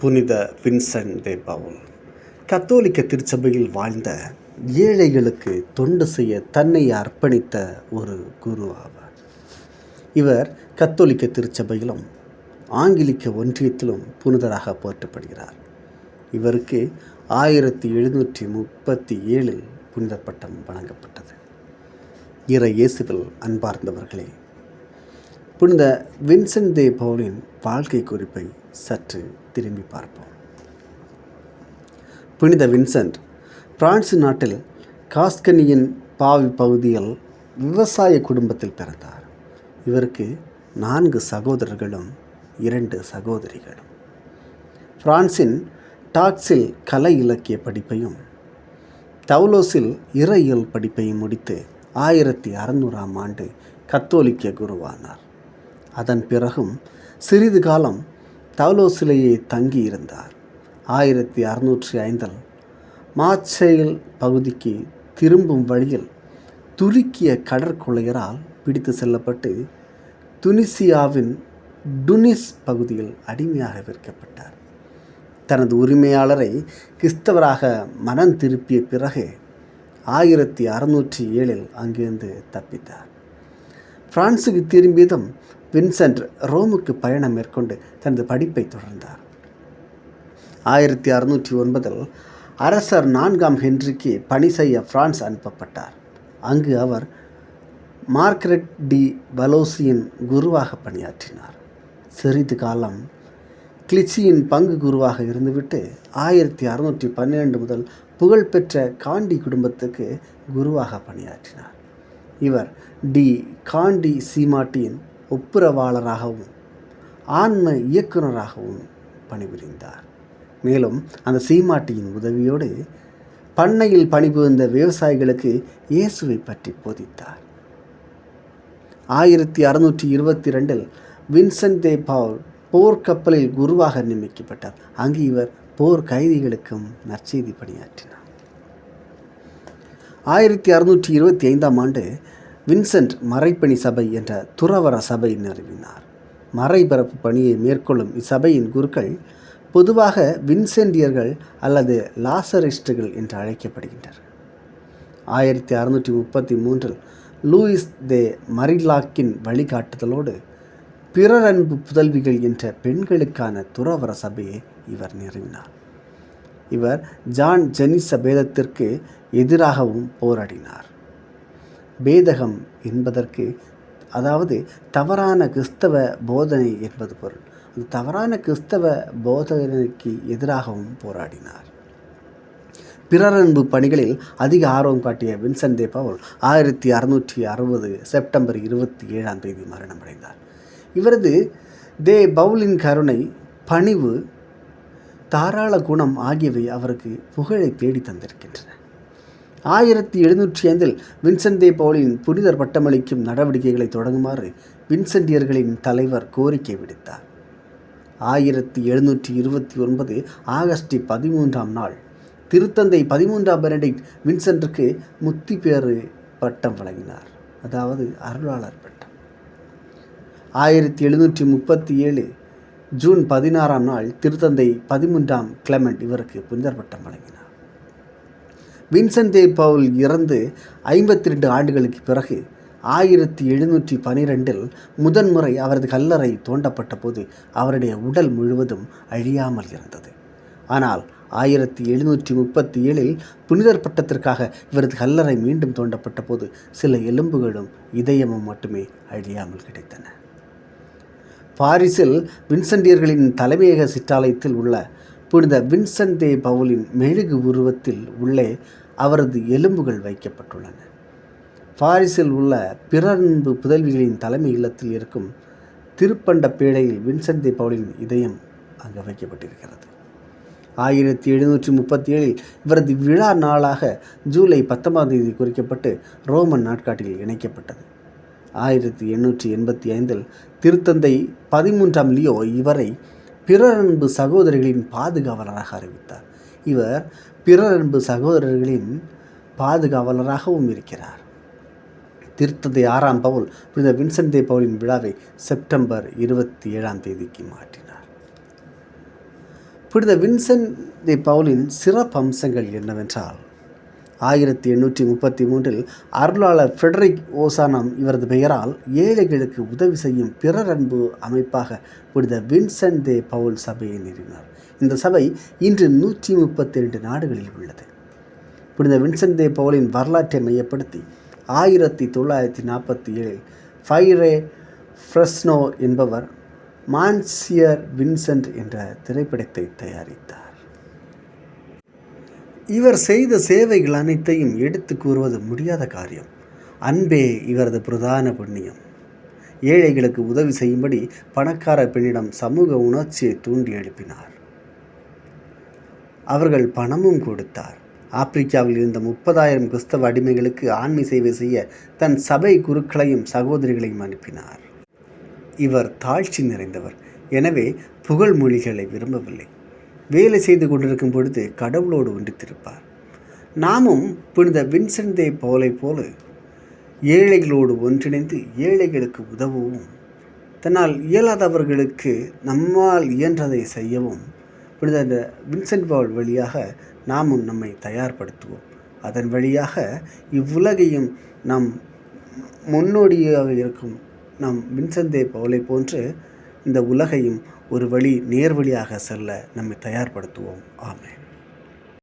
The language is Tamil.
புனித வின்சென்ட் தே பவுல் கத்தோலிக்க திருச்சபையில் வாழ்ந்த ஏழைகளுக்கு தொண்டு செய்ய தன்னை அர்ப்பணித்த ஒரு குரு ஆவார். இவர் கத்தோலிக்க திருச்சபையிலும் ஆங்கிலிக்க ஒன்றியத்திலும் புனிதராக போற்றப்படுகிறார். இவருக்கு ஆயிரத்தி எழுநூற்றி முப்பத்தி ஏழில் புனித பட்டம் வழங்கப்பட்டது. இற இயேசுவில் அன்பார்ந்தவர்களே புனித வின்சென்ட் தே பவுலின் வாழ்க்கை குறிப்பை சற்று திரும்பி பார்ப்போம். புனித வின்சென்ட் பிரான்ஸ் நாட்டில் காஸ்கனியின் பாவி பகுதியில் விவசாய குடும்பத்தில் பிறந்தார். இவருக்கு நான்கு சகோதரர்களும் இரண்டு சகோதரிகளும். பிரான்சின் டாக்ஸில் கலை இலக்கிய படிப்பையும் தவுலோஸில் இறையியல் படிப்பையும் முடித்து ஆயிரத்தி அறநூறாம் ஆண்டு கத்தோலிக்க குருவானார். அதன் பிறகும் சிறிது காலம் தவுலோஸிலேயே தங்கியிருந்தார். ஆயிரத்தி அறுநூற்றி ஐந்தில் மாச்செயல் பகுதிக்கு திரும்பும் வழியில் துருக்கிய கடற்கொள்ளையரால் பிடித்து செல்லப்பட்டு துனிசியாவின் டுனிஸ் பகுதியில் அடிமையாக விற்கப்பட்டார். தனது உரிமையாளரை கிறிஸ்தவராக மனம் திருப்பிய பிறகு ஆயிரத்தி அறுநூற்றி ஏழில் அங்கிருந்து தப்பித்தார். பிரான்சுக்கு திரும்பியதும் வின்சென்ட் ரோமுக்கு பயணம் மேற்கொண்டு தனது படிப்பை தொடர்ந்தார். ஆயிரத்தி அறுநூற்றி ஒன்பதில் அரசர் நான்காம் ஹென்றிக்கு பணி செய்ய பிரான்ஸ் அனுப்பப்பட்டார். அங்கு அவர் மார்கரெட் டி வலோசியின் குருவாக பணியாற்றினார். சிறிது காலம் கிளிச்சியின் பங்கு குருவாக இருந்துவிட்டு ஆயிரத்தி அறுநூற்றி பன்னிரெண்டு முதல் புகழ்பெற்ற காண்டி குடும்பத்துக்கு குருவாக பணியாற்றினார். இவர் டி. காண்டி சீமாட்டியின் ஒப்புரவாளராகவும் ஆன்ம இயக்குநராகவும் பணிபுரிந்தார். மேலும் அந்த சீமாட்டியின் உதவியோடு பண்ணையில் பணிபுரிந்த விவசாயிகளுக்கு இயேசுவை பற்றி போதித்தார். ஆயிரத்தி அறுநூற்றி இருபத்தி ரெண்டில் வின்சென்ட் தே பவுல் போர்க்கப்பலில் குருவாக நியமிக்கப்பட்டார். அங்கு இவர் போர் கைதிகளுக்கும் நற்செய்தி பணியாற்றினார். ஆயிரத்தி அறுநூற்றி இருபத்தி ஐந்தாம் ஆண்டு வின்சென்ட் மறைப்பணி சபை என்ற துறவர சபை நிறுவினார் மறைபரப்பு பணியை மேற்கொள்ளும் இச்சபையின் குருக்கள் பொதுவாக வின்சென்டியர்கள் அல்லது லாசரிஸ்டுகள் என்று அழைக்கப்படுகின்றனர். ஆயிரத்தி அறுநூற்றி முப்பத்தி மூன்றில் லூயிஸ் தே மரிலாக்கின் வழிகாட்டுதலோடு பிறரன்பு புதல்விகள் என்ற பெண்களுக்கான துறவர சபையை இவர் நிறுவினார். இவர் ஜான் ஜெனிச பேதத்திற்கு எதிராகவும் போராடினார். பேதகம் என்பதற்கு அதாவது தவறான கிறிஸ்தவ போதனை என்பது பொருள். அந்த தவறான கிறிஸ்தவ போதனைக்கு எதிராகவும் போராடினார். பிறரன்பு பணிகளில் அதிக ஆர்வம் காட்டிய வின்சென்ட் தே பவுல் ஆயிரத்தி அறுநூற்றி அறுபது செப்டம்பர் இருபத்தி ஏழாம் தேதி மரணமடைந்தார். இவரது தே பவுலின் கருணை பணிவு தாராள குணம் ஆகியவை அவருக்கு புகழை தேடி தந்திருக்கின்றன. ஆயிரத்தி எழுநூற்றி ஐந்தில் வின்சென்ட் தே பவுலின் புனிதர் பட்டமளிக்கும் நடவடிக்கைகளை தொடங்குமாறு வின்சென்டியர்களின் தலைவர் கோரிக்கை விடுத்தார். ஆயிரத்தி எழுநூற்றி இருபத்தி ஒன்பது ஆகஸ்ட் பதிமூன்றாம் நாள் திருத்தந்தை பதிமூன்றாம் பெனடிக்ட் வின்சென்ட்டுக்கு முத்தி பேறு பட்டம் வழங்கினார். அதாவது அருளாளர் பட்டம். ஆயிரத்தி எழுநூற்றி முப்பத்தி ஏழு ஜூன் பதினாறாம் நாள் திருத்தந்தை பதிமூன்றாம் கிளமெண்ட் இவருக்கு புனிதர் பட்டம் வழங்கினார். வின்சென்ட் தே பவுல் இறந்து ஐம்பத்தி ரெண்டு ஆண்டுகளுக்கு பிறகு ஆயிரத்தி எழுநூற்றி பனிரெண்டில் முதன்முறை அவரது கல்லறை தோண்டப்பட்ட போது அவருடைய உடல் முழுவதும் அழியாமல் இருந்தது. ஆனால் ஆயிரத்தி எழுநூற்றி முப்பத்தி ஏழில் புனிதர் பட்டத்திற்காக இவரது கல்லறை மீண்டும் தோண்டப்பட்ட போது சில எலும்புகளும் இதயமும் மட்டுமே அழியாமல் கிடைத்தன. பாரிஸில் வின்சென்டியர்களின் தலைமையக சிற்றாலயத்தில் உள்ள புனித வின்சென்ட் தே பவுலின் மெழுகு உருவத்தில் உள்ளே அவரது எலும்புகள் வைக்கப்பட்டுள்ளன. பாரிஸில் உள்ள பிறன்பு புதல்விகளின் தலைமை இல்லத்தில் இருக்கும் திருப்பண்ட பேழையில் வின்சென்ட் தே பவுலின் இதயம் அங்கு வைக்கப்பட்டிருக்கிறது. ஆயிரத்தி எழுநூற்றி முப்பத்தி ஏழில் இவரது விழா நாளாக ஜூலை பத்தொன்பதாம் தேதி குறிக்கப்பட்டு ரோமன் நாட்காட்டில் இணைக்கப்பட்டது. ஆயிரத்தி எண்ணூற்றி எண்பத்தி ஐந்தில் திருத்தந்தை பதிமூன்றாம் லியோ இவரை பிறரன்பு சகோதரிகளின் பாதுகாவலராக அறிவித்தார். இவர் பிறரன்பு சகோதரர்களின் பாதுகாவலராகவும் இருக்கிறார். திருத்தந்தை ஆறாம் பவுல் புனித வின்சென்ட் தே பவுலின் விழாவை செப்டம்பர் இருபத்தி ஏழாம் தேதிக்கு மாற்றினார். புனித வின்சென்ட் தே பவுலின் சிறப்பம்சங்கள் என்னவென்றால் ஆயிரத்தி எண்ணூற்றி முப்பத்தி மூன்றில் அருளாளர் ஃபெடரிக் ஓசானம் இவரது பெயரால் ஏழைகளுக்கு உதவி செய்யும் பிறர் அன்பு அமைப்பாக புனித வின்சென்ட் தே பவுல் சபையை நிறுவினார். இந்த சபை இன்று நூற்றி முப்பத்தி ரெண்டு நாடுகளில் உள்ளது. புனித வின்சென்ட் தே பவுலின் வரலாற்றை மையப்படுத்தி ஆயிரத்தி தொள்ளாயிரத்தி நாற்பத்தி ஏழில் ஃபைரே ஃப்ரெஸ்னோ என்பவர் மான்சியர் வின்சென்ட் என்ற திரைப்படத்தை தயாரித்தார். இவர் செய்த சேவைகள் அனைத்தையும் எடுத்து கூறுவது முடியாத காரியம். அன்பே இவரது பிரதான புண்ணியம். ஏழைகளுக்கு உதவி செய்யும்படி பணக்கார பெண்ணிடம் சமூக உணர்ச்சியை தூண்டி எழுப்பினார். அவர்கள் பணமும் கொடுத்தார். ஆப்பிரிக்காவில் இருந்த முப்பதாயிரம் கிறிஸ்தவ அடிமைகளுக்கு ஆண்மை சேவை செய்ய தன் சபை குருக்களையும் சகோதரிகளையும் அனுப்பினார். இவர் தாழ்ச்சி நிறைந்தவர். எனவே புகழ் மொழிகளை விரும்பவில்லை. வேலை செய்து கொண்டிருக்கும் பொழுது கடவுளோடு ஒன்றித்திருப்பார். நாமும் புனித வின்சென்ட் தே போலை போல ஏழைகளோடு ஒன்றிணைந்து ஏழைகளுக்கு உதவவும் தன்னால் இயலாதவர்களுக்கு நம்மால் இயன்றதை செய்யவும் புனித வின்சென்ட் பால் வழியாக நாமும் நம்மை தயார்படுத்துவோம். அதன் வழியாக இவ்வுலகையும் நம் முன்னோடியாக இருக்கும் நம் வின்சென்ட் பவுலை போன்று இந்த உலகையும் ஒரு வழி நேர்வழியாக செல்ல நம்மை தயார்படுத்துவோம். ஆமேன்.